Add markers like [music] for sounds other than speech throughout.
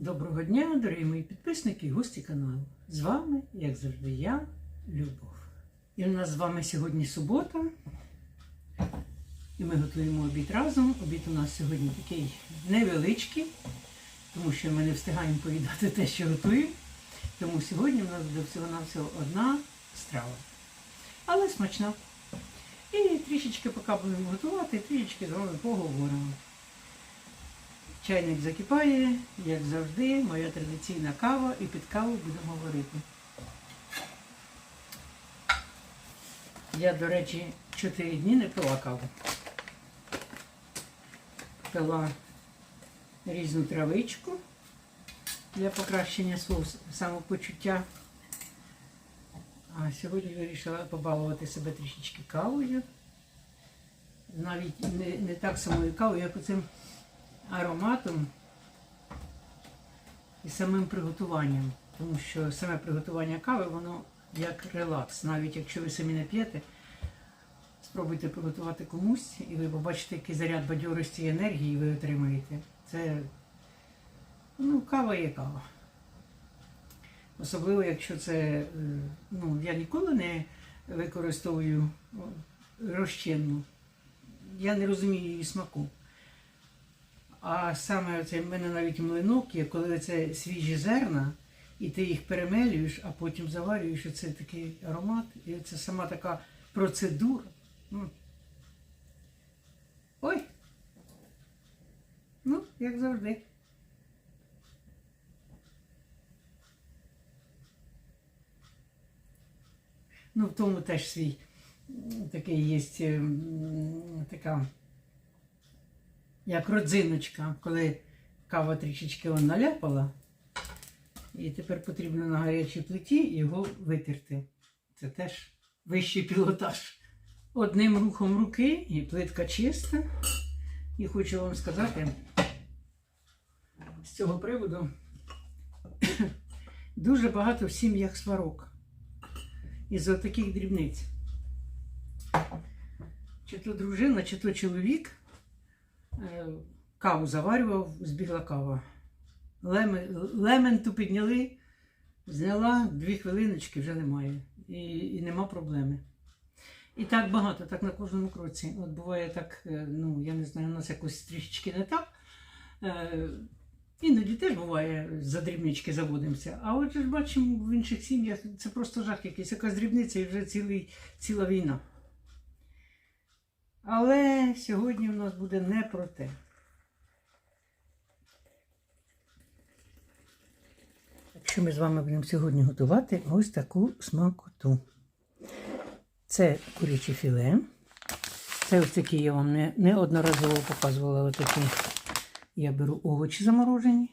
Доброго дня, дорогі мої підписники і гості каналу. З вами, як завжди, я, Любов. І у нас з вами сьогодні субота. І ми готуємо обід разом. Обід у нас сьогодні такий невеличкий, тому що ми не встигаємо поїдати те, що готуємо. Тому сьогодні у нас буде всього-навсього одна страва. Але смачна. І трішечки, поки будемо готувати, трішечки з вами поговоримо. Чайник закипає, як завжди, моя традиційна кава і під каву будемо варити. Я, до речі, 4 дні не пила каву. Пила різну травичку для покращення свого самопочуття. А сьогодні вирішила побалувати себе трішечки кавою. Навіть не, не так самою кавою, як оцим ароматом і самим приготуванням. Тому що саме приготування кави, воно як релакс. Навіть якщо ви самі не п'єте, спробуйте приготувати комусь, і ви побачите, який заряд бадьорості і енергії ви отримаєте. Це ну, кава є кава. Особливо, якщо це, е, ну, я ніколи не використовую розчинну. Я не розумію її смаку. А саме оце в мене навіть млинок є, коли це свіжі зерна, і ти їх перемелюєш, а потім заварюєш, і це такий аромат, і це сама така процедура. Ну. Ой! Ну, як завжди. Ну, в тому теж свій такий є така як родзиночка, коли кава трішечки наляпала, і тепер потрібно на гарячій плиті його витерти. Це теж вищий пілотаж. Одним рухом руки і плитка чиста. І хочу вам сказати з цього приводу [coughs] дуже багато в сім'ях сварок із-за таких дрібниць. Чи то дружина, чи то чоловік каву заварював, збігла кава. Леме- Лементу підняли, зняла дві хвилиночки, вже немає. І, і нема проблеми. І так багато, так на кожному кроці. От буває так, е, ну, я не знаю, у нас якось трішечки не так. Е, Іноді теж буває, за дрібнички заводимося. А от ж бачимо в інших сім'ях це просто жах якийсь, якась дрібниця і вже цілий, ціла війна. Але сьогодні в нас буде не про те. Якщо ми з вами будемо сьогодні готувати ось таку смакоту. Це куряче філе. Це ось такі я вам не, неодноразово показувала. Ось такі. Я беру овочі заморожені.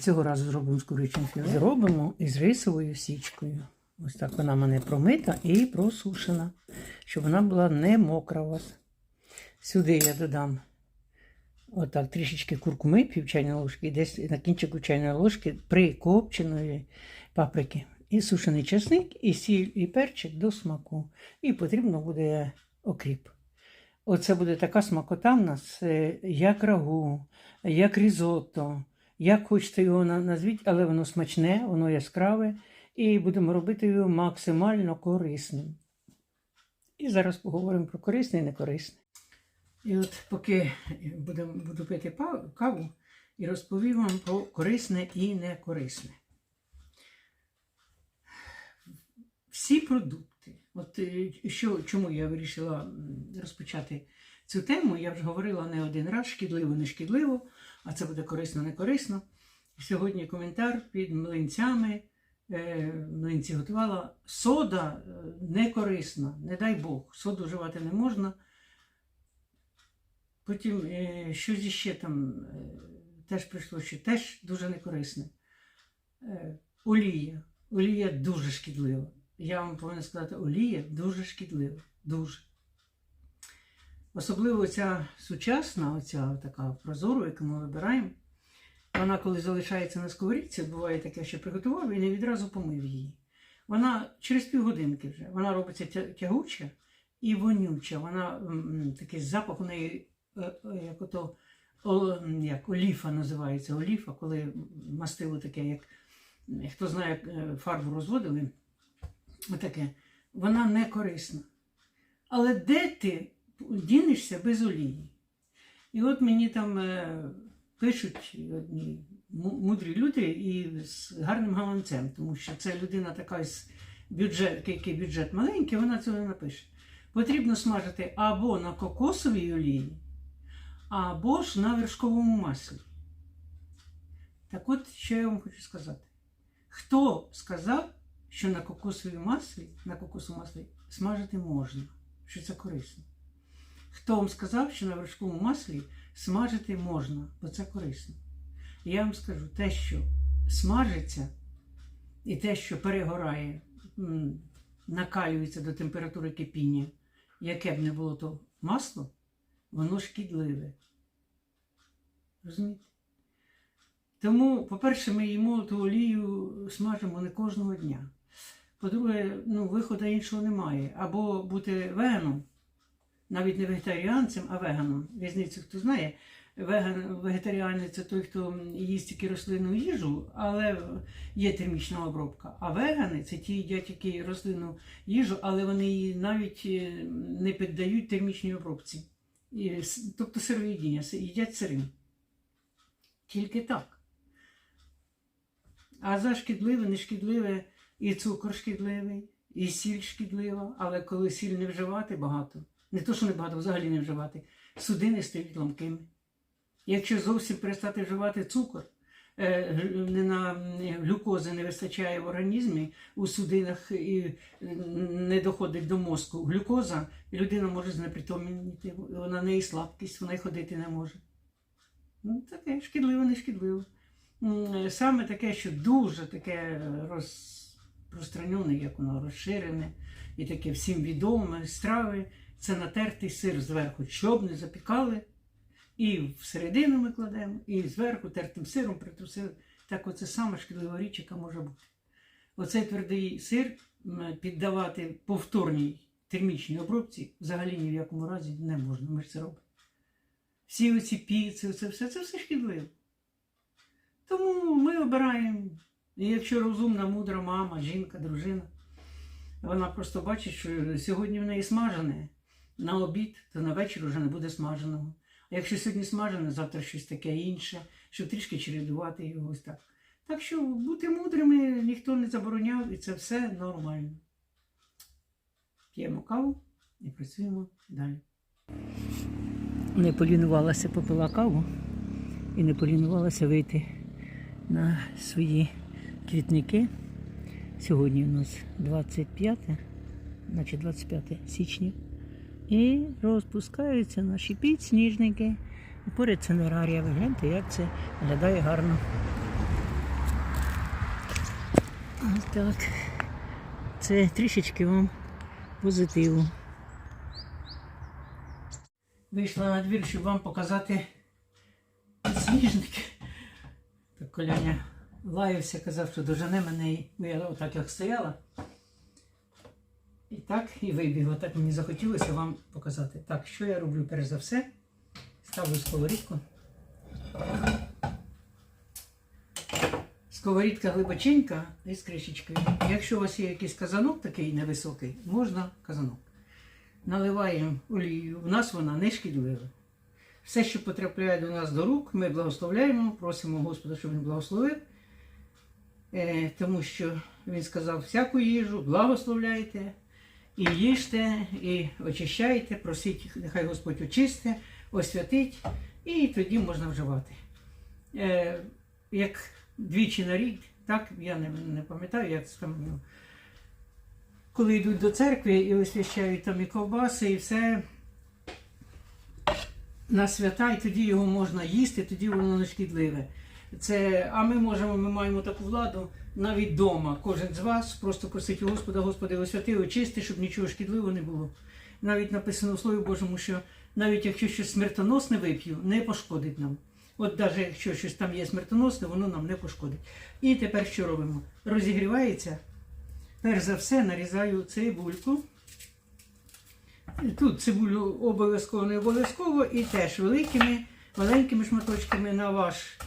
Цього разу зробимо з курячим філе. Зробимо із рисовою січкою. Ось так вона в мене промита і просушена, щоб вона була не мокра у вас. Сюди я додам отак трішечки куркуми, пів чайної ложки, десь на кінчику чайної ложки прикопченої паприки. І сушений чесник, і сіль, і перчик до смаку. І потрібно буде окріп. Оце буде така смакота в нас, е, як рагу, як різотто, як хочете його назвіть, але воно смачне, воно яскраве, і будемо робити його максимально корисним. І зараз поговоримо про корисне і некорисне. І от поки будем, буду пити каву і розповім вам про корисне і некорисне. Всі продукти. От е, що, чому я вирішила розпочати цю тему, я вже говорила не один раз, шкідливо, не шкідливо, а це буде корисно, не корисно. Сьогодні коментар під млинцями. Е, Млинці готувала. Сода е, не корисна, не дай Бог, соду вживати не можна. Потім е, щось іще там теж прийшло, що теж дуже некорисне. Олія. Олія дуже шкідлива. Я вам повинна сказати, олія дуже шкідлива. Дуже. Особливо ця сучасна, оця така прозору, яку ми вибираємо. Вона, коли залишається на сковорідці, буває таке, що приготував і не відразу помив її. Вона через півгодинки вже. Вона робиться тягуча і вонюча. Вона такий запах у неї, е, е, як ото як оліфа називається. Оліфа, коли мастило таке, як хто знає, е, фарбу розводили, отаке, вона не корисна. Але де ти дінешся без олії? І от мені там пишуть одні мудрі люди і з гарним гаманцем, тому що це людина така з бюджет, який бюджет маленький, вона цього не напише. Потрібно смажити або на кокосовій олії, або ж на вершковому маслі. Так от, що я вам хочу сказати. Хто сказав, що на кокосовій маслі, на кокосовому маслі смажити можна, що це корисно? Хто вам сказав, що на вершковому маслі смажити можна, бо це корисно? Я вам скажу, те, що смажиться, і те, що перегорає, накалюється до температури кипіння, яке б не було то масло, воно шкідливе. Розумієте? Тому, по-перше, ми їмо ту олію смажимо не кожного дня. По-друге, ну, виходу іншого немає. Або бути веганом, навіть не вегетаріанцем, а веганом. Різницю хто знає. Веган, вегетаріанець це той, хто їсть тільки рослинну їжу, але є термічна обробка. А вегани це ті їдять які рослинну їжу, але вони її навіть е, не піддають термічній обробці. Тобто сироїдіння, їдять сирим. Тільки так. А за шкідливе, нешкідливе і цукор шкідливий, і сіль шкідлива, але коли сіль не вживати багато, не то, що не багато, взагалі не вживати, судини стають ламкими. Якщо зовсім перестати вживати цукор, е, не на глюкози не вистачає в організмі, у судинах і не доходить до мозку глюкоза, людина може знепритомніти, вона неї слабкість, вона й ходити не може. Ну, таке шкідливо, не шкідливо. Саме таке, що дуже таке розпространене, як воно розширене, і таке всім відоме страви, це натертий сир зверху, щоб не запікали. І всередину ми кладемо, і зверху тертим сиром притрусили. Так оце саме шкідлива річ, яка може бути. Оцей твердий сир піддавати повторній термічній обробці взагалі ні в якому разі не можна. Ми ж це робимо. Всі оці піци, це все, це все шкідливо. Тому ми обираємо. Якщо розумна, мудра мама, жінка, дружина, вона просто бачить, що сьогодні в неї смажене на обід, то на вечір вже не буде смаженого. А якщо сьогодні смажене, завтра щось таке інше, щоб трішки чередувати його ось так. Так що бути мудрими ніхто не забороняв, і це все нормально. П'ємо каву і працюємо далі. Не полінувалася, попила каву і не полінувалася вийти на свої квітники. Сьогодні у нас 25, значить 25 січня. І розпускаються наші підсніжники. Поряд цинерарія. Ви гляньте, як це виглядає гарно. Ось так. Це трішечки вам позитиву. Вийшла на двір, щоб вам показати підсніжники. Так Коляня лаявся, казав, що дожене мене, я отак як стояла. І так, і вибігла. Так мені захотілося вам показати. Так, що я роблю перш за все? Ставлю сковорідку. Сковорідка глибоченька і з кришечкою. Якщо у вас є якийсь казанок такий невисокий, можна казанок. Наливаємо олію. У нас вона не шкідлива. Все, що потрапляє до нас до рук, ми благословляємо, просимо Господа, щоб він благословив. Е, тому що він сказав, всяку їжу благословляйте, і їжте, і очищайте, просіть, нехай Господь очисте, освятить, і тоді можна вживати. Е, як двічі на рік, так, я не, не пам'ятаю, як там. ну, Коли йдуть до церкви і освящають там і ковбаси, і все на свята, і тоді його можна їсти, тоді воно не шкідливе. Це, а ми можемо, ми маємо таку владу навіть вдома. Кожен з вас просто просить у Господа, Господи, освяти, очисти, щоб нічого шкідливого не було. Навіть написано в Слові Божому, що навіть якщо щось смертоносне вип'ю, не пошкодить нам. От навіть якщо щось там є смертоносне, воно нам не пошкодить. І тепер що робимо? Розігрівається. Перш за все нарізаю цибульку. Тут цибулю обов'язково не обов'язково і теж великими маленькими шматочками на ваш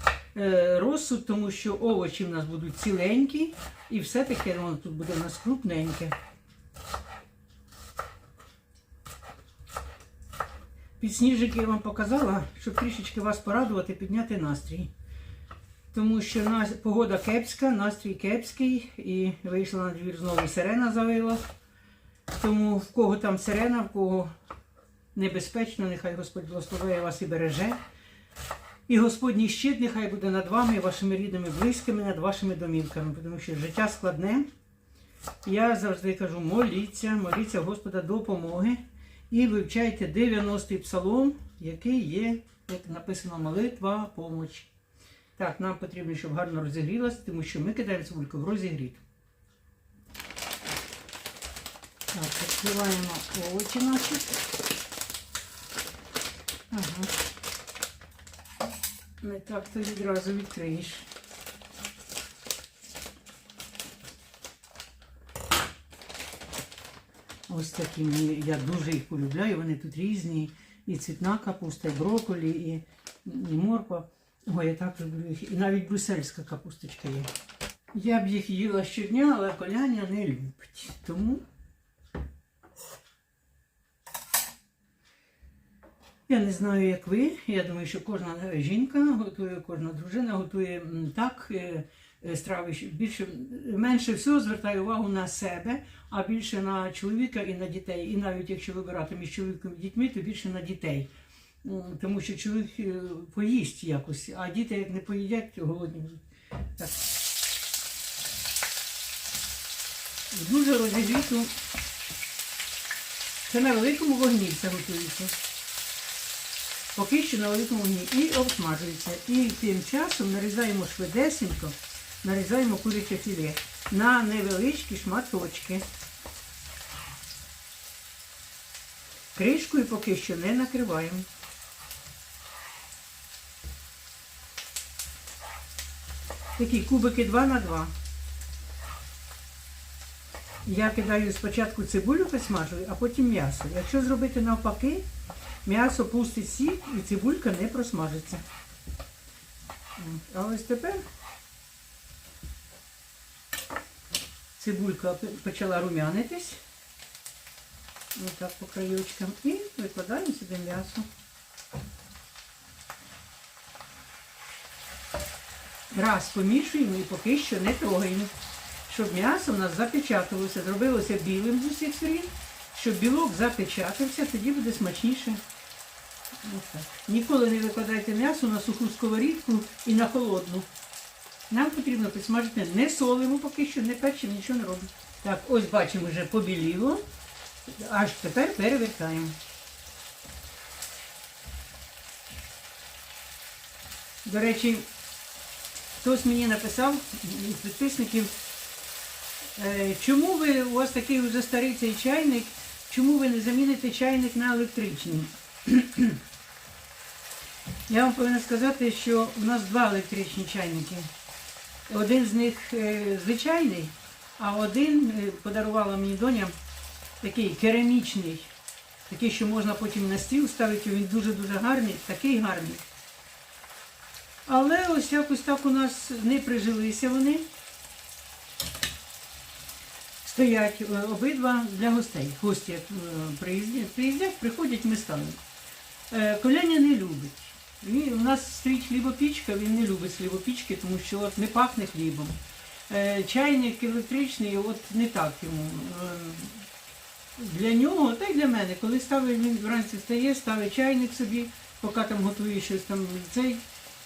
розсуд, тому що овочі в нас будуть ціленькі, і все-таки воно тут буде у нас крупненьке. Підсніжик я вам показала, щоб трішечки вас порадувати, підняти настрій. Тому що нас, погода кепська, настрій кепський, і вийшла на двір знову сирена завила. Тому в кого там сирена, в кого небезпечно, нехай Господь благословляє вас і береже. І Господній щит нехай буде над вами, вашими рідними, близькими, над вашими домівками, тому що життя складне. Я завжди кажу, моліться, моліться Господа допомоги. І вивчайте 90-й псалом, який є, як написано, молитва, помоч. Так, нам потрібно, щоб гарно розігрілося, тому що ми кидаємо цибульку в розігріт. Так, відкриваємо овочі наші. Ага. Не так то відразу відкриєш. Ось такі мені, я дуже їх полюбляю. Вони тут різні. І цвітна капуста, і брокколі, і, і морква. Ой, я так люблю їх. І навіть брюссельська капусточка є. Я б їх їла щодня, але коляня не любить. Тому я не знаю, як ви. Я думаю, що кожна жінка готує, кожна дружина готує так. е, е, Страви більше менше всього звертає увагу на себе, а більше на чоловіка і на дітей. І навіть якщо вибирати між чоловіком і дітьми, то більше на дітей. Тому що чоловік е, поїсть якось, а діти як не поїдять, то голодні будуть. Так. Дуже розігріту. Це на великому вогні все готується. Поки що на великому вогні. І обсмажується. І тим часом нарізаємо швидесенько, нарізаємо куряче філе на невеличкі шматочки. Кришкою поки що не накриваємо. Такі кубики 2 на 2. Я кидаю спочатку цибулю підсмажую, а потім м'ясо. Якщо зробити навпаки, м'ясо пустить сік і цибулька не просмажиться. А ось тепер цибулька почала рум'янитись. Ось так по краючкам. І викладаємо сюди м'ясо. Раз помішуємо і поки що не трогаємо. Щоб м'ясо у нас запечаталося, зробилося білим з усіх сторін, щоб білок запечатався, тоді буде смачніше. Так. Ніколи не викладайте м'ясо на суху сковорідку і на холодну. Нам потрібно підсмажити не солимо поки що, не печемо, нічого не робимо. Так, ось бачимо, вже побіліло. Аж тепер перевертаємо. До речі, хтось мені написав із підписників, е, чому ви, у вас такий вже старий цей чайник, чому ви не заміните чайник на електричний? Я вам повинна сказати, що у нас два електричні чайники. Один з них е, звичайний, а один е, подарувала мені доня такий керамічний, такий, що можна потім на стіл ставити, він дуже-дуже гарний, такий гарний. Але ось якось так у нас не прижилися вони. Стоять е, обидва для гостей. Гості приїздять, приїздять, приходять, ми ставимо. Коляня не любить. Він, у нас стоїть хлібопічка, він не любить хлібопічки, тому що от не пахне хлібом. Е, Чайник електричний, от не так йому. Е, Для нього, та й для мене, коли ставить, він вранці встає, ставить чайник собі, поки там готує щось там, цей,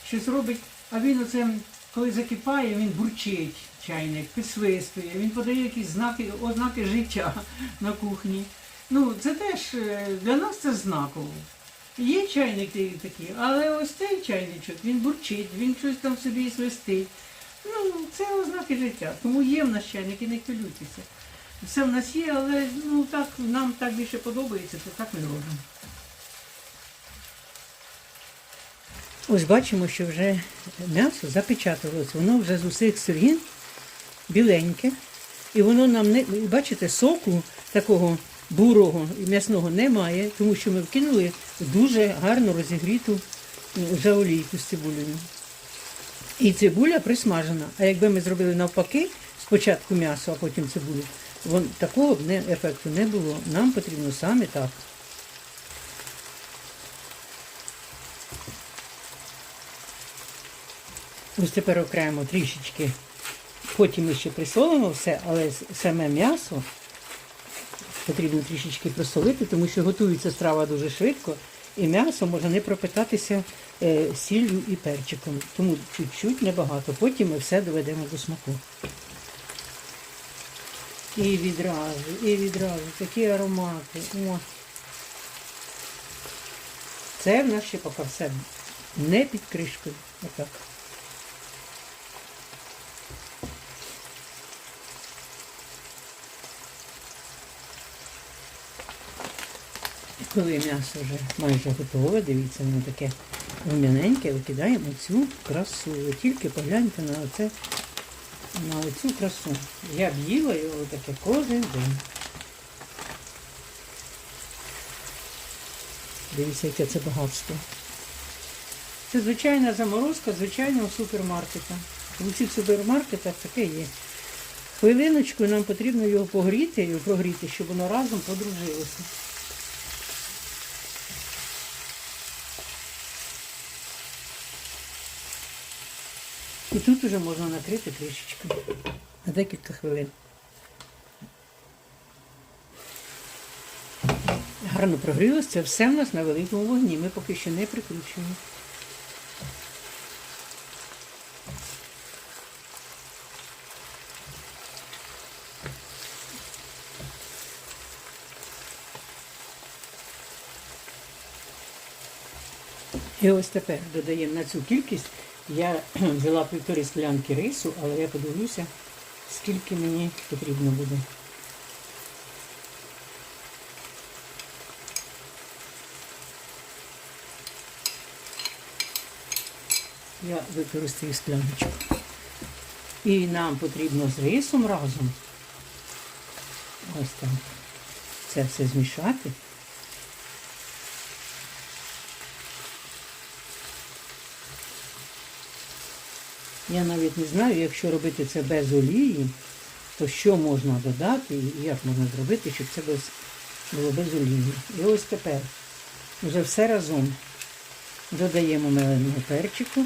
щось робить, а він оце, коли закипає, він бурчить чайник, підсвистує, він подає якісь знаки, ознаки життя на кухні. Ну, це теж е, для нас це знаково. Є чайники такі, але ось цей чайничок, він бурчить, він щось там собі свистить. Ну, це ознаки життя. Тому є в нас чайники, не хвилюйтеся. Все в нас є, але ну так нам так більше подобається, то так ми робимо. Ось бачимо, що вже м'ясо запечаталося, воно вже з усіх сторін біленьке. І воно нам не бачите, соку такого бурого і м'ясного немає, тому що ми вкинули дуже гарно розігріту вже олійку з цибулею. І цибуля присмажена. А якби ми зробили навпаки, спочатку м'ясо, а потім цибулю, вон, такого б не, ефекту не було. Нам потрібно саме так. Ось тепер окремо трішечки. Потім ми ще присолимо все, але саме м'ясо потрібно трішечки присолити, тому що готується страва дуже швидко, і м'ясо може не пропитатися е, сіллю і перчиком. Тому чуть-чуть небагато. Потім ми все доведемо до смаку. І відразу, і відразу такі аромати. О. Це в нас ще поки все не під кришкою. Отак. Коли м'ясо вже майже готове, дивіться, воно таке рум'яненьке, викидаємо цю красу. Ви тільки погляньте на оце, на оцю красу. Я б їла його таке кожен день. Дивіться, яке це багатство. Це звичайна заморозка звичайного супермаркета. У всіх супермаркетах таке є. Хвилиночку нам потрібно його погріти і прогріти, щоб воно разом подружилося. І тут вже можна накрити кришечкою на декілька хвилин. Гарно прогрілося, це все в нас на великому вогні. Ми поки що не прикручуємо. І ось тепер додаємо на цю кількість. Я [clears throat] взяла півтори склянки рису, але я подивлюся, скільки мені потрібно буде. Я використаю скляночку. І нам потрібно з рисом разом. Ось так. Це все змішати. Я навіть не знаю, якщо робити це без олії, то що можна додати і як можна зробити, щоб це було без олії. І ось тепер вже все разом додаємо меленого перчику.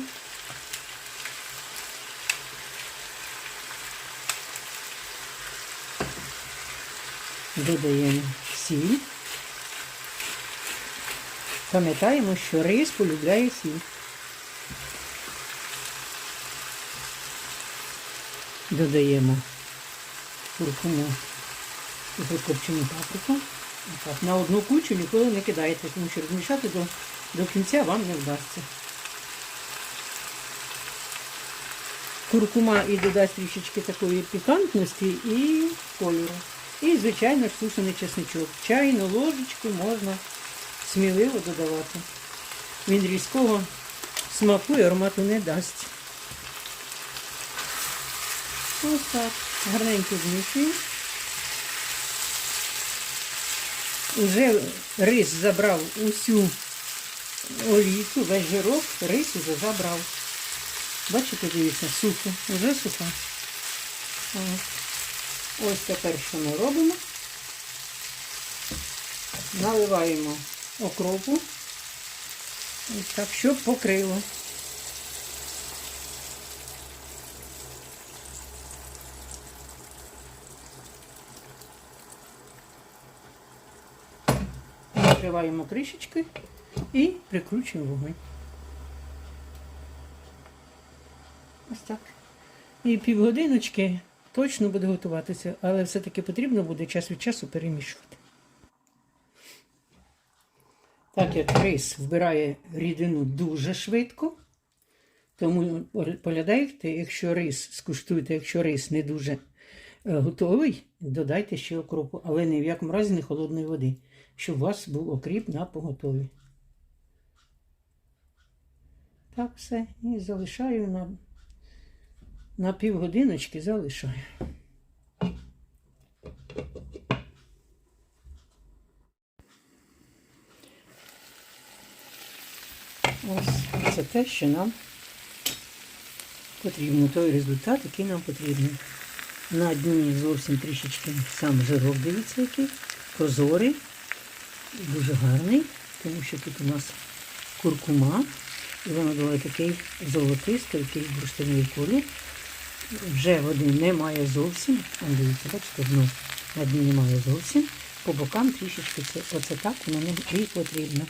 Додаємо сіль. Пам'ятаємо, що рис полюбляє сіль. Додаємо куркуму і покопчену паприку. Так, на одну кучу ніколи не кидайте, тому що розмішати до, до кінця вам не вдасться. Куркума і додасть трішечки такої пікантності і кольору. І, звичайно, сушений чесничок. Чайну ложечку можна сміливо додавати. Він різкого смаку і аромату не дасть. Ось так. Гарненько змішуємо. Уже рис забрав усю олійку, весь жирок, рис уже забрав. Бачите, дивіться, сухо, вже суха. Ось. Тепер що ми робимо? Наливаємо окропу. Так, щоб покрило. Накриваємо кришечкою і прикручуємо вогонь. Ось так. І півгодиночки точно буде готуватися, але все-таки потрібно буде час від часу перемішувати. Так як рис вбирає рідину дуже швидко, тому поглядайте, якщо рис, скуштуйте, якщо рис не дуже е, готовий, додайте ще окропу, але ні в якому разі не холодної води, щоб у вас був окріп на поготові. Так, все. І залишаю на, на півгодиночки залишаю. Ось це те, що нам потрібно, той результат, який нам потрібен. На дні зовсім трішечки сам жирок, дивіться, який прозорий, дуже гарний, тому що тут у нас куркума, і воно дало такий золотистий, такий бурштиновий колір. Вже води немає зовсім. Дивіться, бачите, дно на дні немає зовсім. По бокам трішечки це, оце так воно і потрібно.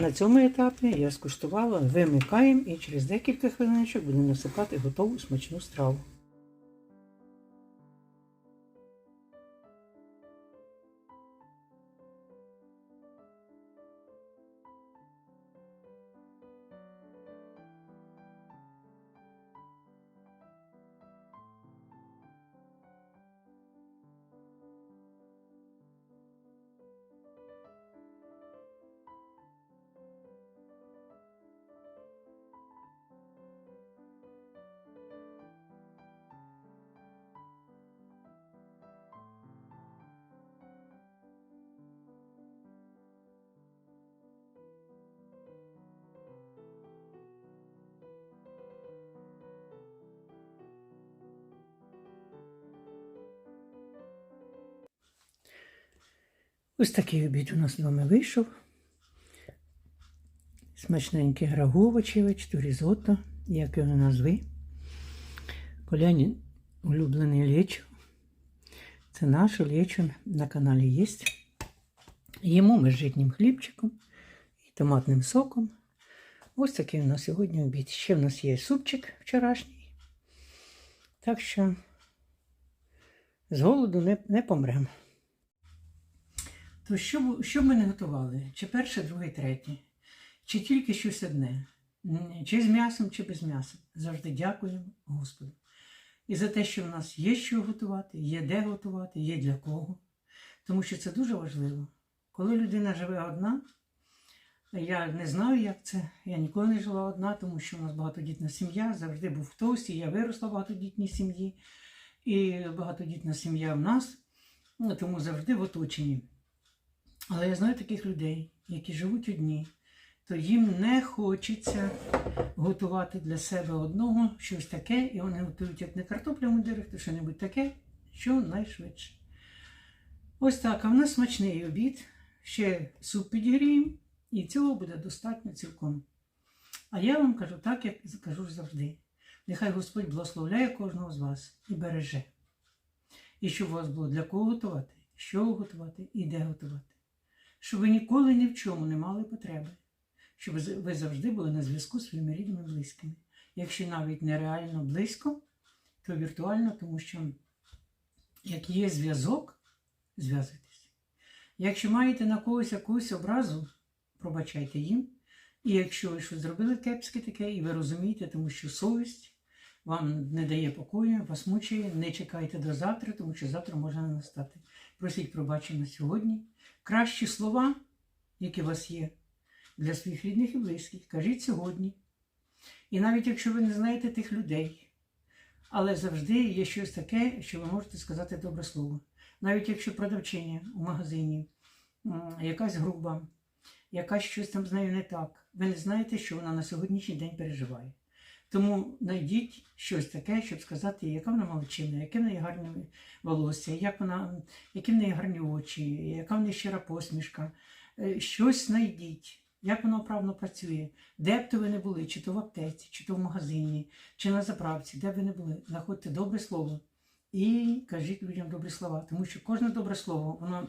На цьому етапі я скуштувала, вимикаємо і через декілька хвилиночок будемо насипати готову смачну страву. Ось такий обід у нас з вами вийшов. Смачненький граговочевич, то різотто, як його назви. Коляні улюблений лечо. Це наше лечо на каналі є. Їмо ми з житнім хлібчиком і томатним соком. Ось такий у нас сьогодні обід. Ще в нас є супчик вчорашній. Так що з голоду не, не помремо. То що, що ми не готували? Чи перше, друге, третє? Чи тільки щось одне? Чи з м'ясом, чи без м'яса? Завжди дякуємо Господу. І за те, що в нас є що готувати, є де готувати, є для кого. Тому що це дуже важливо. Коли людина живе одна, я не знаю, як це. Я ніколи не жила одна, тому що у нас багатодітна сім'я, завжди був хтось, і я виросла в багатодітній сім'ї. І багатодітна сім'я в нас, ну, тому завжди в оточенні. Але я знаю таких людей, які живуть одні, то їм не хочеться готувати для себе одного щось таке, і вони готують як не картопля в то що-небудь таке, що найшвидше. Ось так, а в нас смачний обід, ще суп підігріємо, і цього буде достатньо цілком. А я вам кажу так, як кажу завжди. Нехай Господь благословляє кожного з вас і береже. І щоб у вас було для кого готувати, що готувати і де готувати щоб ви ніколи ні в чому не мали потреби, щоб ви- завжди були на зв'язку з своїми рідними близькими. Якщо навіть нереально близько, то віртуально, тому що як є зв'язок, зв'язуйтесь. Якщо маєте на когось якусь образу, пробачайте їм. І якщо ви щось зробили кепське таке, і ви розумієте, тому що совість вам не дає покою, вас мучає, не чекайте до завтра, тому що завтра може не настати. Просіть пробачення сьогодні. Кращі слова, які у вас є, для своїх рідних і близьких, кажіть сьогодні. І навіть якщо ви не знаєте тих людей, але завжди є щось таке, що ви можете сказати добре слово. Навіть якщо продавчиня у магазині, якась груба, якась щось там з нею не так, ви не знаєте, що вона на сьогоднішній день переживає. Тому знайдіть щось таке, щоб сказати, яка вона молодчина, яке в неї гарне волосся, як вона, які в неї гарні очі, яка в неї щира посмішка. Е, Щось знайдіть, як воно правильно працює, де б то ви не були, чи то в аптеці, чи то в магазині, чи на заправці, де б ви не були, знаходьте добре слово і кажіть людям добрі слова. Тому що кожне добре слово, воно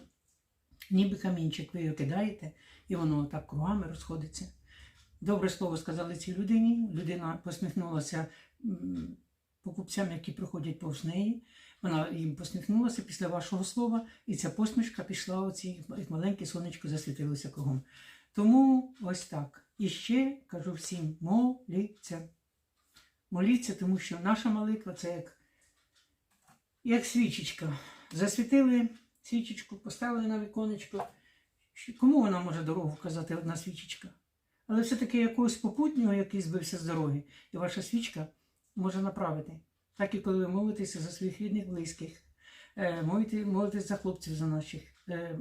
ніби камінчик, ви його кидаєте, і воно так кругами розходиться. Добре слово сказали цій людині. Людина посміхнулася покупцям, які проходять повз неї. Вона їм посміхнулася після вашого слова, і ця посмішка пішла оці, як маленьке сонечко засвітилося кругом. Тому ось так. І ще кажу всім: моліться. Моліться, тому що наша молитва це як, як свічечка. Засвітили свічечку, поставили на віконечко. Кому вона може дорогу вказати, одна свічечка? Але все-таки якогось попутнього, який збився з дороги, і ваша свічка може направити. Так і коли ви молитеся за своїх рідних, близьких, е, молитесь за хлопців за наших. Е,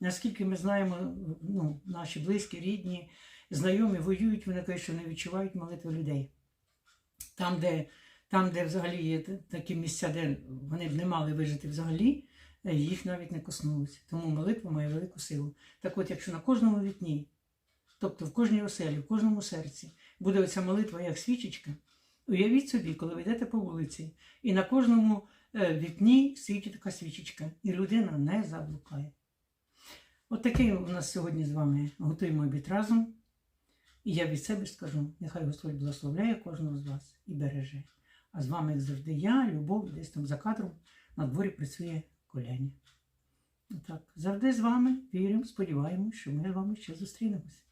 Наскільки ми знаємо, ну, наші близькі, рідні, знайомі воюють, вони кажуть, що не відчувають молитви людей. Там, де, там, де взагалі є такі місця, де вони б не мали вижити взагалі, е, їх навіть не коснулися. Тому молитва має велику силу. Так от, якщо на кожному вікні, тобто в кожній оселі, в кожному серці буде оця молитва як свічечка, уявіть собі, коли ви йдете по вулиці, і на кожному е, вікні світить така свічечка, і людина не заблукає. От такий у нас сьогодні з вами готуємо обід разом. І я від себе скажу, нехай Господь благословляє кожного з вас і береже. А з вами, як завжди, я, Любов, десь там за кадром на дворі працює коляня. Так, завжди з вами віримо, сподіваємось, що ми з вами ще зустрінемося.